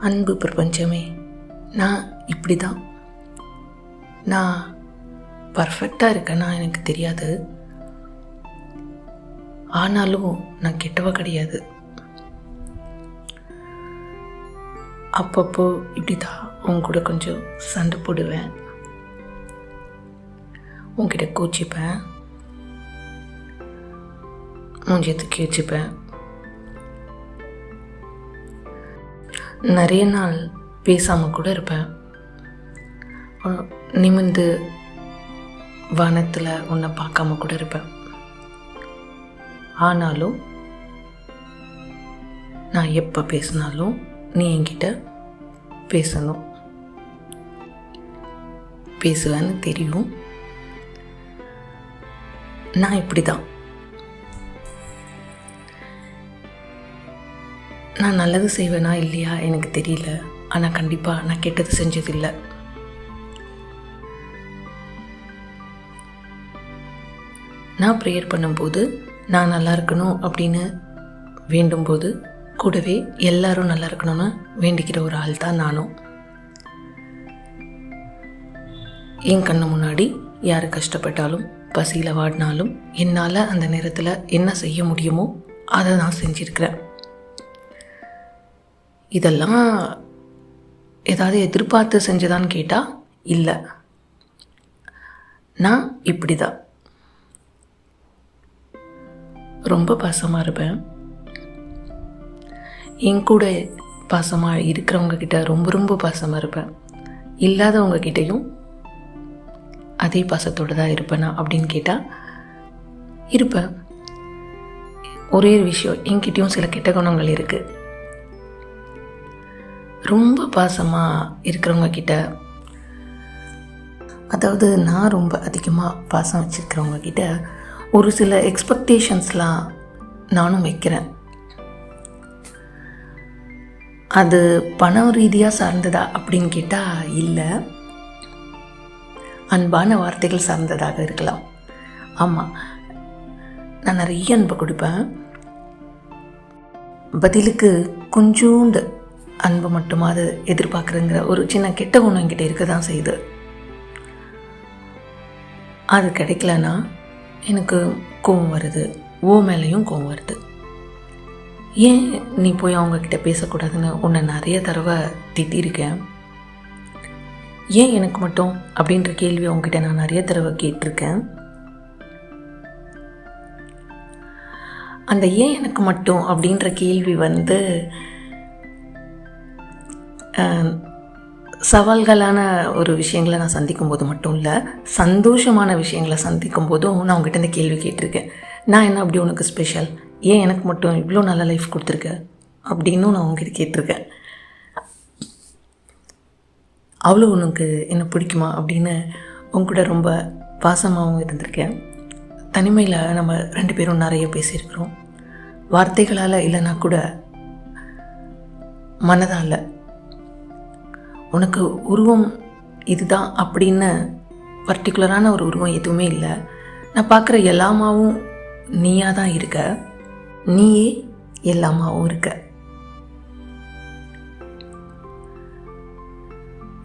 அன்பு பிரபஞ்சமே. நான் இப்படி தான் நான் பர்ஃபெக்டாக இருக்கேன்னா எனக்கு தெரியாது. ஆனாலும் நான் கெட்டவ கிடையாது. அப்பப்போ இப்படி தான் உன் கூட கொஞ்சம் சண்டை போடுவேன். உன்கிட்ட கூச்சிப்பேன். மூஞ்சிய தூக்கி வச்சுப்பேன் நிறைய நாள் பேசாமல் கூட இருப்பேன். நிமிந்து நிமிர்ந்து வானத்தில் உன்னை பார்க்காம கூட இருப்பேன். ஆனாலும் நான் எப்போ பேசினாலும் நீ என்கிட்ட பேசணும். பேசுவேன்னு தெரியும். நான் இப்படி தான் நான் நல்லது செய்வேனா இல்லையா? எனக்கு தெரியல. ஆனால் கண்டிப்பாக நான் கெட்டது செஞ்சதில்லை. நான் ப்ரேயர் பண்ணும்போது நான் நல்லா இருக்கணும் அப்படின்னு வேண்டும்போது கூடவே எல்லாரும் நல்லா இருக்கணும்னு வேண்டிக்கிற ஒரு ஆள் தான் நானும். என் கண்ணு முன்னாடி யார் கஷ்டப்பட்டாலும் பசியில் வாடினாலும் என்னால் அந்த நேரத்தில் என்ன செய்ய முடியுமோ அதை நான் செஞ்சுருக்கிறேன். இதெல்லாம் ஏதாவது எதிர்பார்த்து செஞ்சதான்னு கேட்டால் இல்லை. நான் இப்படி தான் ரொம்ப பாசமாக இருப்பேன். என் கூட பாசமாக இருக்கிறவங்க கிட்ட ரொம்ப ரொம்ப பாசமாக இருப்பேன். இல்லாதவங்க கிட்டேயும் அதே பாசத்தோடு தான் இருப்பேனா அப்படின்னு கேட்டால் இருப்பேன். ஒரே ஒரு விஷயம் என்கிட்டயும் சில கெட்ட குணங்கள் இருக்குது ரொம்ப பாசமாக இருக்கிறவங்க கிட்ட அதாவது நான் ரொம்ப அதிகமாக பாசம் வச்சுருக்கிறவங்க கிட்ட ஒரு சில எக்ஸ்பெக்டேஷன்ஸ்லாம் நானும் வைக்கிறேன். அது பணம் ரீதியாக சார்ந்ததா அப்படின்னு கேட்டால் இல்லை. அன்பான வார்த்தைகள் சார்ந்ததாக இருக்கலாம். ஆமாம் நான் நிறைய அன்பை கொடுப்பேன். பதிலுக்கு கொஞ்சோண்டு அன்பு மட்டுமாவது எதிர்பார்க்குறேங்கிற ஒரு சின்ன கெட்ட குணம் என்கிட்ட இருக்க தான் செய்யுது. அது கிடைக்கலனா எனக்கு கோவம் வருது. ஓ மேலேயும் கோவம் வருது. ஏன் நீ போய் அவங்கக்கிட்ட பேசக்கூடாதுன்னு உன்னை நிறைய தடவை திட்டியிருக்கேன் ஏன் எனக்கு மட்டும் அப்படின்ற கேள்வி அவங்ககிட்ட நான் நிறைய தடவை கேட்டிருக்கேன்? அந்த ஏன் எனக்கு மட்டும் அப்படின்ற கேள்வி வந்து சவால்களான ஒரு விஷயங்களை நான் சந்திக்கும் போது மட்டும் இல்லை சந்தோஷமான விஷயங்களை சந்திக்கும் போதும் நான் உங்ககிட்ட இந்த கேள்வி கேட்டிருக்கேன். நான் என்ன அப்படி உனக்கு ஸ்பெஷல் ஏன் எனக்கு மட்டும் இவ்வளோ நல்ல லைஃப் கொடுத்துருக்க? அப்படின்னும் நான் உங்ககிட்ட கேட்டிருக்கேன். அவ்வளோ உனக்கு என்ன பிடிக்குமா அப்படின்னு உங்ககிட்ட கூட ரொம்ப பாசமாகவும் இருந்திருக்கேன். தனிமையில் நம்ம ரெண்டு பேரும் நிறைய பேசியிருக்கிறோம். வார்த்தைகளால் இல்லைன்னா கூட மனதால் உனக்கு உருவம் இதுதான் அப்படின்னு பர்டிகுலரான ஒரு உருவம் எதுவுமே இல்லை. நான் பார்க்குற எல்லாமாவும் நீயாக தான் இருக்க. நீயே எல்லாமாவும் இருக்க.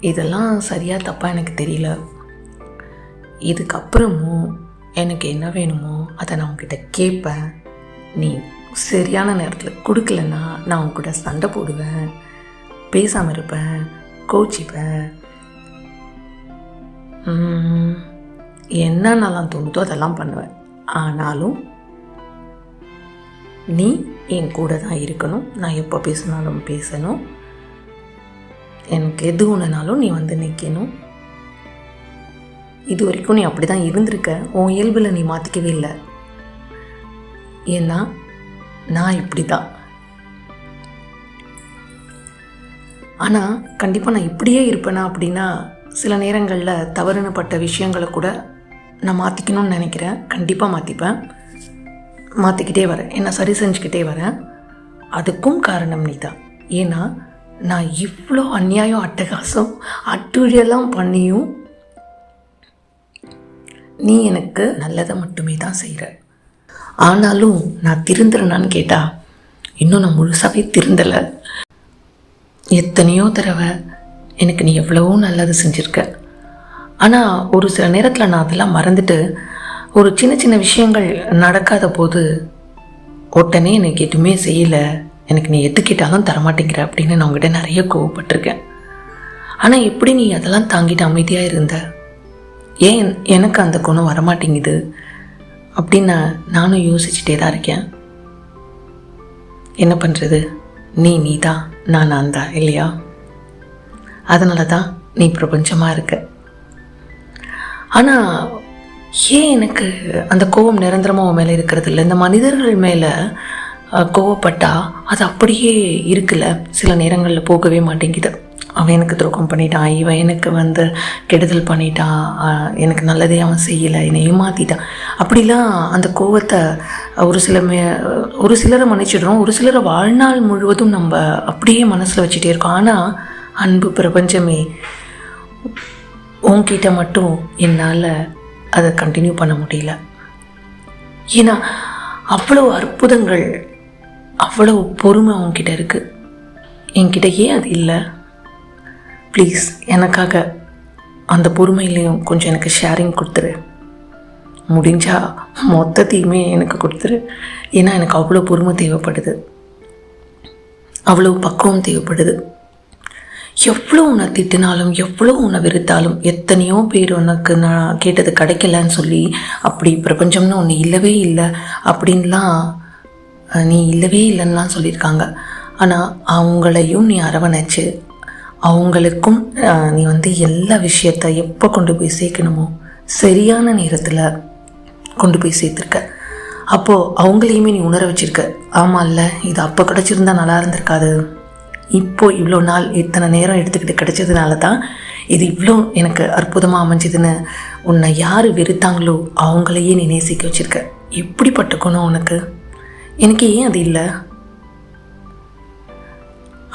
இதெல்லாம் சரியாக தப்பாக எனக்கு தெரியல. இதுக்கப்புறமும் எனக்கு என்ன வேணுமோ அதை நான் உங்ககிட்ட கேட்பேன். நீ சரியான நேரத்தில் கொடுக்கலன்னா நான் உங்ககிட்ட சண்டை போடுவேன். பேசாமல் இருப்பேன். கோச்சிப்பேன். என்னென்னலாம் தோணுதோ அதெல்லாம் பண்ணுவேன். ஆனாலும் நீ என் கூட தான் இருக்கணும். நான் எப்போ பேசினாலும் பேசணும். எனக்கு எது ஒன்றுனாலும் நீ வந்து நிற்கணும் இது வரைக்கும் நீ அப்படி தான் இருந்திருக்க. உன் இயல்பில் நீ மாற்றிக்கவே இல்லை. ஏன்னா நான் இப்படி தான் ஆனால் கண்டிப்பாக நான் இப்படியே இருப்பேனா அப்படின்னா சில நேரங்களில் தவறுனப்பட்ட விஷயங்களை கூட நான் மாற்றிக்கணும்னு நினைக்கிறேன். கண்டிப்பாக மாற்றிப்பேன் மாற்றிக்கிட்டே வரேன். என்னை சரி செஞ்சுக்கிட்டே வரேன். அதுக்கும் காரணம் நீ தான் ஏன்னா நான் இவ்வளோ அநியாயம் அட்டகாசம் அட்டுழியெல்லாம் பண்ணியும் நீ எனக்கு நல்லதை மட்டுமே தான் செய்கிற ஆனாலும் நான் திருந்துறேனான்னு கேட்டால் இன்னும் நான் முழுசாகவே திருந்தலை. எத்தனையோ தடவை எனக்கு நீ எவ்வளவோ நல்லது செஞ்சுருக்க. ஆனால் ஒரு சில நேரத்தில் நான் அதெல்லாம் மறந்துட்டு ஒரு சின்ன சின்ன விஷயங்கள் நடக்காத போது உடனே எனக்கு எதுவுமே செய்யலை. எனக்கு நீ எது கேட்டாலும் தரமாட்டேங்கிற அப்படின்னு நான் உங்ககிட்ட நிறைய கோவப்பட்டிருக்கேன். ஆனால் எப்படி நீ அதெல்லாம் தாங்கிட்டு அமைதியாக இருந்த? ஏன் எனக்கு அந்த குணம் வரமாட்டேங்குது? அப்படின்னு நான் நானும் யோசிச்சுட்டே தான் இருக்கேன். என்ன பண்ணுறது நீ நீ தான் நான் நான் தான் இல்லையா? அதனால தான் நீ பிரபஞ்சமாக இருக்க. ஆனால் ஏன் எனக்கு அந்த கோபம் நிரந்தரமாக உன் மேலே இருக்கிறது இல்லை இந்த மனிதர்கள் மேலே கோவப்பட்டால் அது அப்படியே இருக்குல்ல? சில நேரங்களில் போகவே மாட்டேங்குது. அவன் எனக்கு துரோகம் பண்ணிட்டான் இவன் எனக்கு வந்து கெடுதல் பண்ணிட்டான் எனக்கு நல்லதே அவன் செய்யலை என்னை ஏமாத்திட்டான். அப்படிலாம் அந்த கோவத்தை ஒரு சில ஒரு சிலரை மன்னிச்சிடுறோம் ஒரு சிலரை வாழ்நாள் முழுவதும் நம்ம அப்படியே மனசில் வச்சுட்டே இருக்கோம். ஆனால் அன்பு பிரபஞ்சமே உன்கிட்ட மட்டும் என்னால் அதை கண்டினியூ பண்ண முடியல. ஏன்னா அவ்வளோ அற்புதங்கள் அவ்வளோ பொறுமை உன்கிட்ட இருக்குது என்கிட்ட ஏன் அது இல்லை? ப்ளீஸ் எனக்காக அந்த பொறுமையிலையும் கொஞ்சம் எனக்கு ஷேரிங் கொடுத்துரு. முடிஞ்சால் மொத்தத்தையுமே எனக்கு கொடுத்துரு. ஏன்னா எனக்கு அவ்வளோ பொறுமை தேவைப்படுது. அவ்வளோ பக்குவம் தேவைப்படுது. எவ்வளோ உன்னை திட்டினாலும் எவ்வளோ உன்னை வெறுத்தாலும் எத்தனையோ பேர் உனக்கு நான் கேட்டது கிடைக்கலன்னு சொல்லி அப்படி பிரபஞ்சம்னு ஒன்று இல்லவே இல்லை அப்படின்லாம் நீ இல்லவே இல்லைன்னுலாம் சொல்லியிருக்காங்க. ஆனால் அவங்களையும் நீ அரவணைச்சு அவங்களுக்கும் நீ வந்து எல்லா விஷயத்த எப்போ கொண்டு போய் சேர்க்கணுமோ சரியான நேரத்தில் கொண்டு போய் சேர்த்துருக்க. அப்போது அவங்களையுமே நீ உணர வச்சிருக்க. இல்லை இது அப்போ கிடச்சிருந்தா நல்லா இருந்திருக்காது. இப்போது இவ்வளோ நாள் இத்தனை நேரம் எடுத்துக்கிட்டு கிடைச்சதுனால தான் இது இவ்வளோ எனக்கு அற்புதமாக அமைஞ்சதுன்னு உன்னை யார் வெறுத்தாங்களோ அவங்களையே நீ நேசிக்க வச்சுருக்க. எப்படிப்பட்ட குணம் உனக்கு? எனக்கு ஏன் அது இல்லை?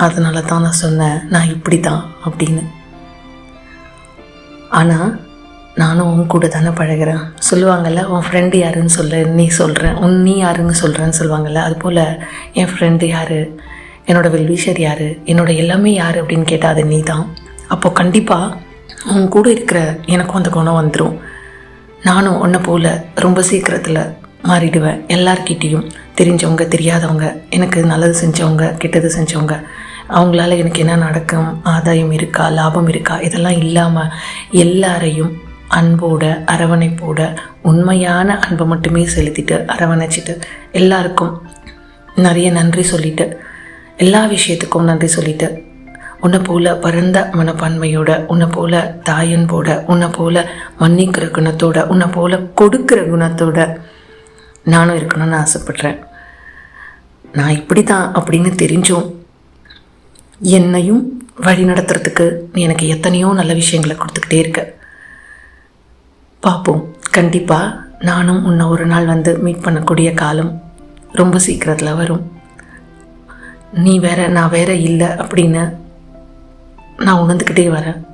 அதனால தான் நான் சொன்னேன் நான் இப்படி தான் அப்படின்னு. ஆனால் நானும் உன் கூட தானே பழகுறேன். சொல்லுவாங்கல்ல உன் ஃப்ரெண்டு யாருன்னு சொல்லு நீ சொல்கிறேன் உன் நீ யாருன்னு சொல்கிறேன்னு சொல்லுவாங்கள்ல அதுபோல் என் ஃப்ரெண்டு யார் என்னோட வெல்விஷர் யார் என்னோட எல்லாமே யார் அப்படின்னு கேட்டால் அது நீ தான் அப்போது கண்டிப்பாக உன் கூட இருக்கிற எனக்கும் அந்த குணம் வந்துடும் நானும் உன்னை போல் ரொம்ப சீக்கிரத்தில் மாறிடுவேன் எல்லார்கிட்டேயும். தெரிஞ்சவங்க தெரியாதவங்க எனக்கு நல்லது செஞ்சவங்க கெட்டது செஞ்சவங்க. அவங்களால எனக்கு என்ன நடக்கும்? ஆதாயம் இருக்கா? லாபம் இருக்கா? இதெல்லாம் இல்லாமல் எல்லாரையும் அன்போட அரவணைப்போட உண்மையான அன்பை மட்டுமே செலுத்திட்டு அரவணைச்சிட்டு எல்லாருக்கும் நிறைய நன்றி சொல்லிட்டு எல்லா விஷயத்துக்கும் நன்றி சொல்லிட்டு உன்னை போல பரந்த மனப்பான்மையோட உன்னை போல தாயன்போட உன்னை போல மன்னிக்கிற குணத்தோட உன்னை போல கொடுக்கிற குணத்தோட நானும் இருக்கணும்னு ஆசைப்பட்றேன். நான் இப்படி தான் அப்படின்னு தெரிஞ்சும் என்னையும் வழி நடத்துறதுக்கு நீ எனக்கு எத்தனையோ நல்ல விஷயங்களை கொடுத்துக்கிட்டே இருக்க. பார்ப்போம் கண்டிப்பாக நானும் உன்னை ஒரு நாள் வந்து மீட் பண்ணக்கூடிய காலம் ரொம்ப சீக்கிரத்தில் வரும். நீ வேற நான் வேற இல்லை அப்படின்னு நான் உணர்ந்துக்கிட்டே வரேன்.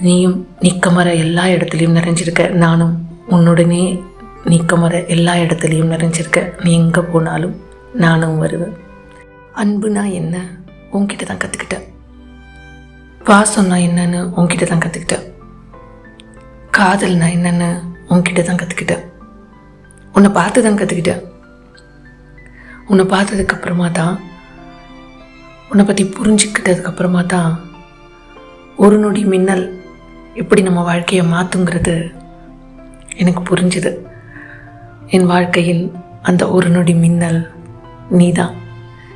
நீயும் நிக்கமர எல்லா இடத்துலையும் நிறைஞ்சிருக்க. நானும் உன்னுடனே நிக்கமர எல்லா இடத்துலையும் நிறைஞ்சிருக்க. நீ எங்கே போனாலும் நானும் வருவேன். அன்புனா என்ன? உன்கிட்ட தான் கற்றுக்கிட்டேன் பாசம்னா என்னன்னு உன்கிட்ட தான் கற்றுக்கிட்டேன் காதல்னா என்னன்னு உன்கிட்ட தான் கற்றுக்கிட்டேன் உன்னை பார்த்து தான் கற்றுக்கிட்டேன் உன்னை பார்த்ததுக்கப்புறமா தான் உன்னை பற்றி புரிஞ்சுக்கிட்டதுக்கப்புறமா தான் ஒரு நொடி மின்னல் எப்படி நம்ம வாழ்க்கையை மாற்றுங்கிறது எனக்கு புரிஞ்சுது. என் வாழ்க்கையில் அந்த ஒரு நொடி மின்னல் நீதான்.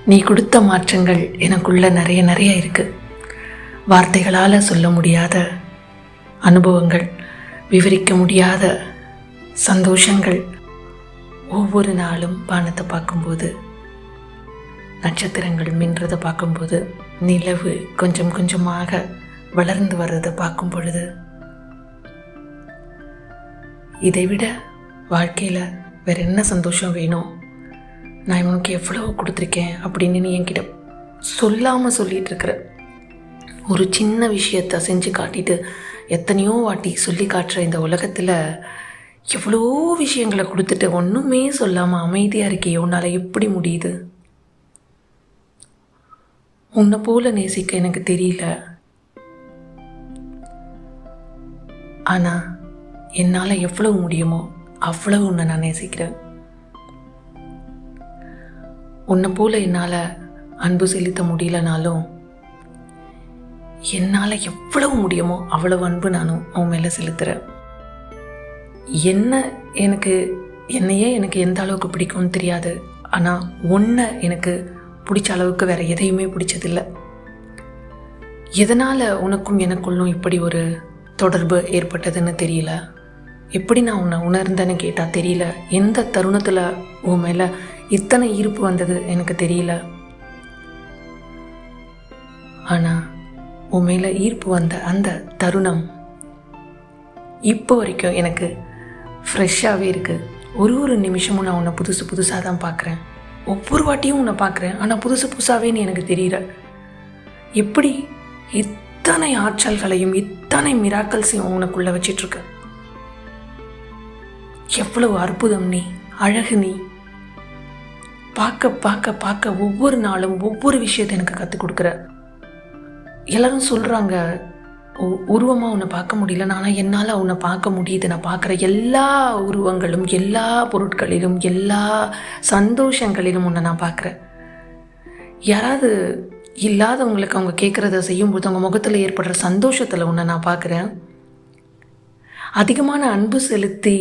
நீ கொடுத்த மாற்றங்கள் எனக்குள்ள நிறைய நிறைய இருக்குது வார்த்தைகளால் சொல்ல முடியாத அனுபவங்கள் விவரிக்க முடியாத சந்தோஷங்கள் ஒவ்வொரு நாளும் வானத்தை பார்க்கும்போது நட்சத்திரங்கள் மின்றதை பார்க்கும்போது நிலவு கொஞ்சம் கொஞ்சமாக வளர்ந்து வர்றதை பார்க்கும் பொழுது இதை விட வாழ்க்கையில் வேற என்ன சந்தோஷம் வேணும்? நான் உனக்கு எவ்வளோ கொடுத்துருக்கேன் அப்படின்னு நீ என்கிட்ட சொல்லாமல் சொல்லிகிட்டு இருக்கிற. ஒரு சின்ன விஷயத்த செஞ்சு காட்டிட்டு எத்தனையோ வாட்டி சொல்லி காட்டுற இந்த உலகத்தில் எவ்வளோ விஷயங்களை கொடுத்துட்டு ஒன்றுமே சொல்லாமல் அமைதியாக இருக்கியே உன்னால் எப்படி முடியுது? உன்னை போல நேசிக்க எனக்கு தெரியல. ஆனால் என்னால் எவ்வளவு முடியுமோ அவ்வளவு உன்னை நான் நேசிக்கிறேன். உன்னை போல என்னால் அன்பு செலுத்த முடியலனாலும் என்னால் எவ்வளவு முடியுமோ அவ்வளவு அன்பு நானும் உன் மேலே செலுத்துகிறேன் என்ன எனக்கு என்னையே எனக்கு எந்த அளவுக்கு பிடிக்கும்னு தெரியாது. ஆனால் ஒன்றை எனக்கு பிடிச்ச அளவுக்கு வேற எதையுமே பிடிச்சதில்லை. எதனால் உனக்கும் எனக்குள்ளும் இப்படி ஒரு தொடர்பு ஏற்பட்டதுன்னு தெரியல? எப்படி நான் உன்னை உணர்ந்தேன்னு கேட்டால் தெரியல. எந்த தருணத்தில் உன் மேலே இத்தனை ஈர்ப்பு வந்தது எனக்கு தெரியல. ஆனால் உன் மேலே ஈர்ப்பு வந்த அந்த தருணம் இப்போ வரைக்கும் எனக்கு ஃப்ரெஷ்ஷாகவே இருக்குது ஒரு ஒரு நிமிஷமும் நான் உன்னை புதுசு புதுசாக தான் பார்க்குறேன் ஒவ்வொரு வாட்டியும் உன்னை பார்க்குறேன் ஆனால் புதுசு புதுசாகவே நீ எனக்கு தெரியல. எப்படி இத்தனை ஆற்றல்களையும் இத்தனை மிராக்கல்ஸையும் உனக்குள்ளே வச்சிட்ருக்க எவ்வளவு அற்புதம் நீ அழகு நீ பார்க்க பார்க்க பார்க்க ஒவ்வொரு நாளும் ஒவ்வொரு விஷயத்தை எனக்கு கற்றுக் கொடுக்குற. எல்லாரும் சொல்கிறாங்க உருவமாக உன்னை பார்க்க முடியல. ஆனால் என்னால் உன்னை பார்க்க முடியுது. நான் பார்க்குற எல்லா உருவங்களும் எல்லா பொருட்களிலும் எல்லா சந்தோஷங்களிலும் உன்னை நான் பார்க்குறேன். யாராவது இல்லாதவங்களுக்கு அவங்க கேட்குறத செய்யும்போது அவங்க முகத்தில் ஏற்படுற சந்தோஷத்தில் உன்னை நான் பார்க்குறேன். அதிகமான அன்பு செலுத்தி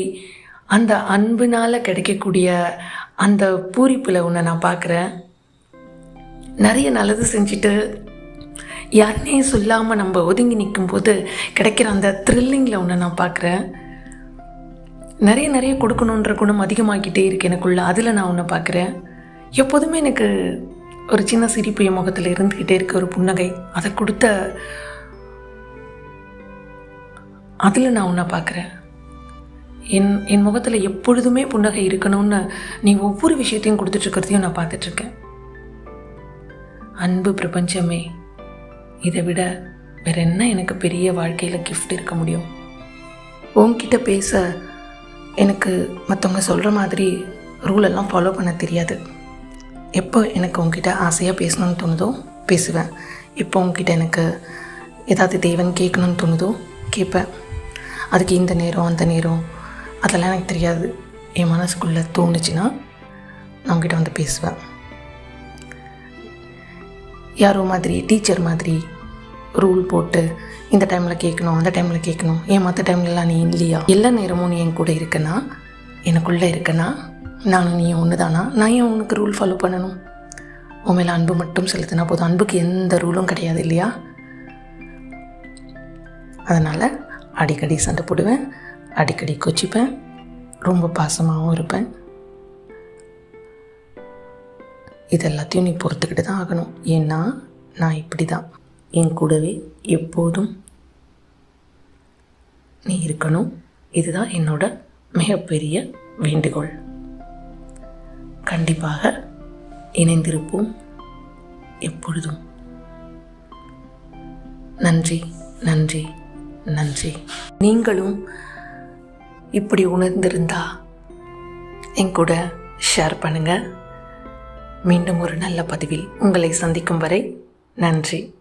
அந்த அன்பினால் கிடைக்கக்கூடிய அந்த பூரிப்பில் உன்னை நான் பார்க்குறேன் நிறைய நல்லது செஞ்சுட்டு யாருனே சொல்லாமல் நம்ம ஒதுங்கி நிற்கும்போது கிடைக்கிற அந்த த்ரில்லிங்கில் ஒன்று நான் பார்க்குறேன் நிறைய நிறைய கொடுக்கணுன்ற குணம் அதிகமாகிட்டே இருக்கு எனக்குள்ள. அதில் நான் ஒன்று பார்க்குறேன் எப்போதுமே எனக்கு ஒரு சின்ன சிரிப்பு என் முகத்தில் இருந்துக்கிட்டே இருக்க ஒரு புன்னகை. அதை கொடுத்த அதில் நான் ஒன்றை பார்க்குறேன் என் என் முகத்தில் எப்பொழுதுமே புன்னகை இருக்கணும்னு நீ ஒவ்வொரு விஷயத்தையும் கொடுத்துட்ருக்கிறதையும் நான் பார்த்துட்ருக்கேன். அன்பு பிரபஞ்சமே இதை விட வேற என்ன எனக்கு பெரிய வாழ்க்கையில் கிஃப்ட் இருக்க முடியும்? உங்ககிட்ட பேச எனக்கு மற்றவங்க சொல்கிற மாதிரி ரூலெல்லாம் ஃபாலோ பண்ண தெரியாது. எப்போ எனக்கு உங்ககிட்ட ஆசையாக பேசணும்னு தோணுதோ பேசுவேன். எப்போ உங்ககிட்ட எனக்கு ஏதாவது தேவன் கேட்கணும்னு தோணுதோ கேட்பேன். அதுக்கு இந்த நேரம் அந்த நேரம் அதெல்லாம் எனக்கு தெரியாது. என் மனசுக்குள்ளே தோணுச்சுன்னா நான் உங்ககிட்ட வந்து பேசுவேன். யாரோ மாதிரி டீச்சர் மாதிரி ரூல் போட்டு இந்த டைமில் கேட்கணும் அந்த டைமில் கேட்கணும் ஏன் மற்ற டைம்லலாம் நீ இல்லையா? எல்லா நேரமும் நீ என் கூட இருக்கனா? எனக்குள்ளே இருக்கனா? நானும் நீ ஒன்று தானா நான் ஏன் உனக்கு ரூல் ஃபாலோ பண்ணணும்? உன் மேலே அன்பு மட்டும் செலுத்தினா போதும். அன்புக்கு எந்த ரூலும் கிடையாது இல்லையா? அதனால் அடிக்கடி சண்டை போடுவேன். அடிக்கடி கொச்சிப்பேன். ரொம்ப பாசமாகவும் இருப்பேன். இது எல்லாத்தையும் நீ பொறுத்துக்கிட்டு தான் ஆகணும். ஏன்னா நான் இப்படி தான் என் கூடவே எப்போதும் நீ இருக்கணும். இதுதான் என்னோட மிகப்பெரிய வேண்டுகோள். கண்டிப்பாக இணைந்திருப்போம் எப்பொழுதும். நன்றி நன்றி நன்றி. நீங்களும் இப்படி உணர்ந்திருந்தா என் கூட ஷேர் பண்ணுங்கள் மீண்டும் ஒரு நல்ல பதிவில் உங்களை சந்திக்கும் வரை நன்றி.